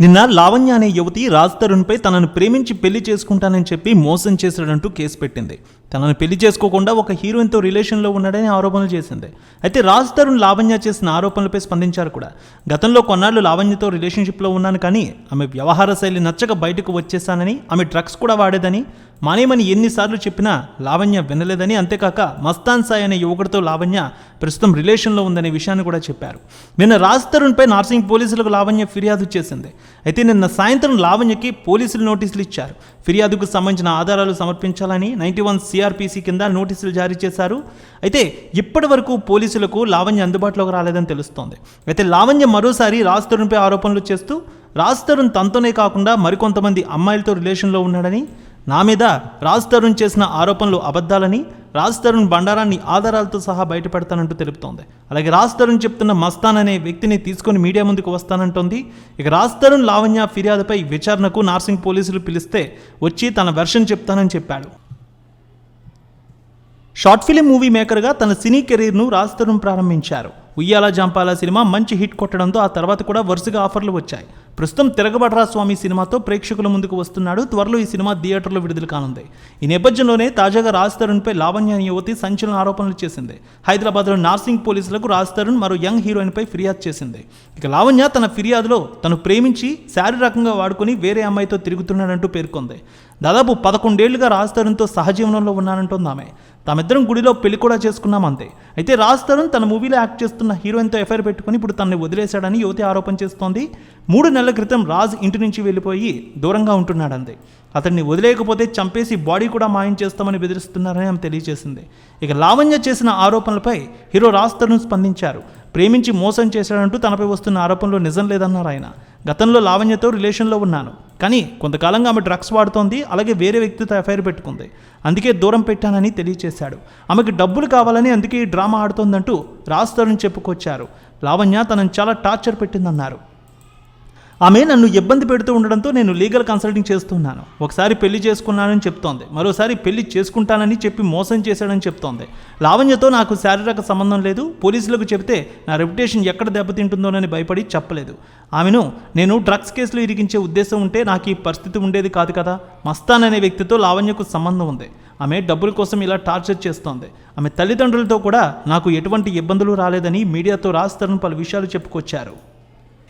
నిన్న లావణ్య అనే యువతి రాజ్ తరుణ్పై తనను ప్రేమించి పెళ్ళి చేసుకుంటానని చెప్పి మోసం చేశాడంటూ కేసు పెట్టింది. తనను పెళ్ళి చేసుకోకుండా ఒక హీరోయిన్తో రిలేషన్లో ఉన్నాడని ఆరోపణలు చేసింది. అయితే రాజ్ తరుణ్ లావణ్య చేసిన ఆరోపణలపై స్పందించారు కూడా. గతంలో కొన్నాళ్ళు లావణ్యతో రిలేషన్షిప్లో ఉన్నాను కానీ ఆమె వ్యవహార శైలి నచ్చక బయటకు వచ్చేసానని ఆమె డ్రగ్స్ కూడా వాడేదని మానేమని ఎన్నిసార్లు చెప్పినా లావణ్య వినలేదని అంతేకాక మస్తాన్ సాయ్ అనే యువకుడితో లావణ్య ప్రస్తుతం రిలేషన్లో ఉందనే విషయాన్ని కూడా చెప్పారు. నిన్న రాజ్ తరుణ్పై నార్సింగ్ పోలీసులకు లావణ్య ఫిర్యాదు చేసింది. అయితే నిన్న సాయంత్రం లావణ్యకి పోలీసులు నోటీసులు ఇచ్చారు. ఫిర్యాదుకు సంబంధించిన ఆధారాలు సమర్పించాలని నైంటీ వన్ సిఆర్పిసి కింద నోటీసులు జారీ చేశారు. అయితే ఇప్పటి వరకు పోలీసులకు లావణ్య అందుబాటులోకి రాలేదని తెలుస్తోంది. అయితే లావణ్య మరోసారి రాజ్ తరుణ్పై ఆరోపణలు చేస్తూ రాజ్ తరుణ్ తనతోనే కాకుండా మరికొంతమంది అమ్మాయిలతో రిలేషన్లో ఉన్నాడని నా మీద రాజ్ తరుణ్ చేసిన ఆరోపణలు అబద్ధాలని రాజ్ తరుణ్ బండారాన్ని ఆధారాలతో సహా బయటపెడతానంటూ తెలుపుతోంది. అలాగే రాజ్ తరుణ్ చెప్తున్న మస్తాన్ అనే వ్యక్తిని తీసుకొని మీడియా ముందుకు వస్తానంటోంది. ఇక రాజ్ తరుణ్ లావణ్య ఫిర్యాదుపై విచారణకు నార్సింగ్ పోలీసులు పిలిస్తే వచ్చి తన వెర్షన్ చెప్తానని చెప్పాడు. షార్ట్ ఫిలిం మూవీ మేకర్గా తన సినీ కెరీర్ను రాజ్ తరుణ్ ప్రారంభించారు. ఉయ్యాల జంపాల సినిమా మంచి హిట్ కొట్టడంతో ఆ తర్వాత కూడా వరుసగా ఆఫర్లు వచ్చాయి. ప్రస్తుతం తిరగబడరా స్వామి సినిమాతో ప్రేక్షకుల ముందుకు వస్తున్నాడు. త్వరలో ఈ సినిమా థియేటర్లో విడుదల కానుంది. ఈ నేపథ్యంలోనే తాజాగా రాజ్ తరుణ్పై లావణ్య యువతి సంచలన ఆరోపణలు చేసింది. హైదరాబాద్లో నార్సింగ్ పోలీసులకు రాజ్ తరుణ్ మరో యంగ్ హీరోయిన్పై ఫిర్యాదు చేసింది. ఇక లావణ్య తన ఫిర్యాదులో తను ప్రేమించి శారీరకంగా వాడుకొని వేరే అమ్మాయితో తిరుగుతున్నాడంటూ పేర్కొంది. దాదాపు పదకొండేళ్ళుగా రాజ్ తరుణ్తో సహజీవనంలో ఉన్నానంటోంది ఆమె. తామిద్దరం గుడిలో పెళ్ళి కూడా చేసుకున్నాం అంతే. అయితే రాజ్ తరుణ్ తన మూవీలో యాక్ట్ చేస్తున్న హీరోయిన్తో ఎఫ్ఐఆర్ పెట్టుకుని ఇప్పుడు తనని వదిలేశాడని యువతి ఆరోపణ చేస్తోంది. మూడు నెలల క్రితం రాజ్ ఇంటి నుంచి వెళ్ళిపోయి దూరంగా ఉంటున్నాడంతే. అతన్ని వదిలేయకపోతే చంపేసి బాడీ కూడా మాయం చేస్తామని బెదిరిస్తున్నారని ఆమె తెలియజేసింది. ఇక లావణ్య చేసిన ఆరోపణలపై హీరో రాజ్ తరుణ్ స్పందించారు. ప్రేమించి మోసం చేశాడంటూ తనపై వస్తున్న ఆరోపణలో నిజం లేదన్నారు ఆయన. గతంలో లావణ్యతో రిలేషన్లో ఉన్నాను. కానీ కొంతకాలంగా ఆమె డ్రగ్స్ వాడుతోంది అలాగే వేరే వ్యక్తితో ఎఫ్ఐఆర్ పెట్టుకుంది. అందుకే దూరం పెట్టానని తెలియచేశాడు. ఆమెకు డబ్బులు కావాలని అందుకే ఈ డ్రామా ఆడుతోందంటూ రాజ్ తరుణ్ చెప్పుకొచ్చారు. లావణ్య తనను చాలా టార్చర్ పెట్టిందన్నారు. ఆమె నన్ను ఇబ్బంది పెడుతూ ఉండడంతో నేను లీగల్ కన్సల్టింగ్ చేస్తున్నాను. ఒకసారి పెళ్ళి చేసుకున్నానని చెప్తోంది. మరోసారి పెళ్ళి చేసుకుంటానని చెప్పి మోసం చేశాడని చెప్తోంది. లావణ్యతో నాకు శారీరక సంబంధం లేదు. పోలీసులకు చెబితే నా రెప్యుటేషన్ ఎక్కడ దెబ్బతింటుందోనని భయపడి చెప్పలేదు. ఆమెను నేను డ్రగ్స్ కేసులో ఇరిగించే ఉద్దేశం ఉంటే నాకు ఈ పరిస్థితి ఉండేది కాదు కదా? మస్తాన్ అనే వ్యక్తితో లావణ్యకు సంబంధం ఉంది. ఆమె డబ్బుల కోసం ఇలా టార్చర్ చేస్తోంది. ఆమె తల్లిదండ్రులతో కూడా నాకు ఎటువంటి ఇబ్బందులు రాలేదని మీడియాతో రాస్తారని పలు విషయాలు చెప్పుకొచ్చారు.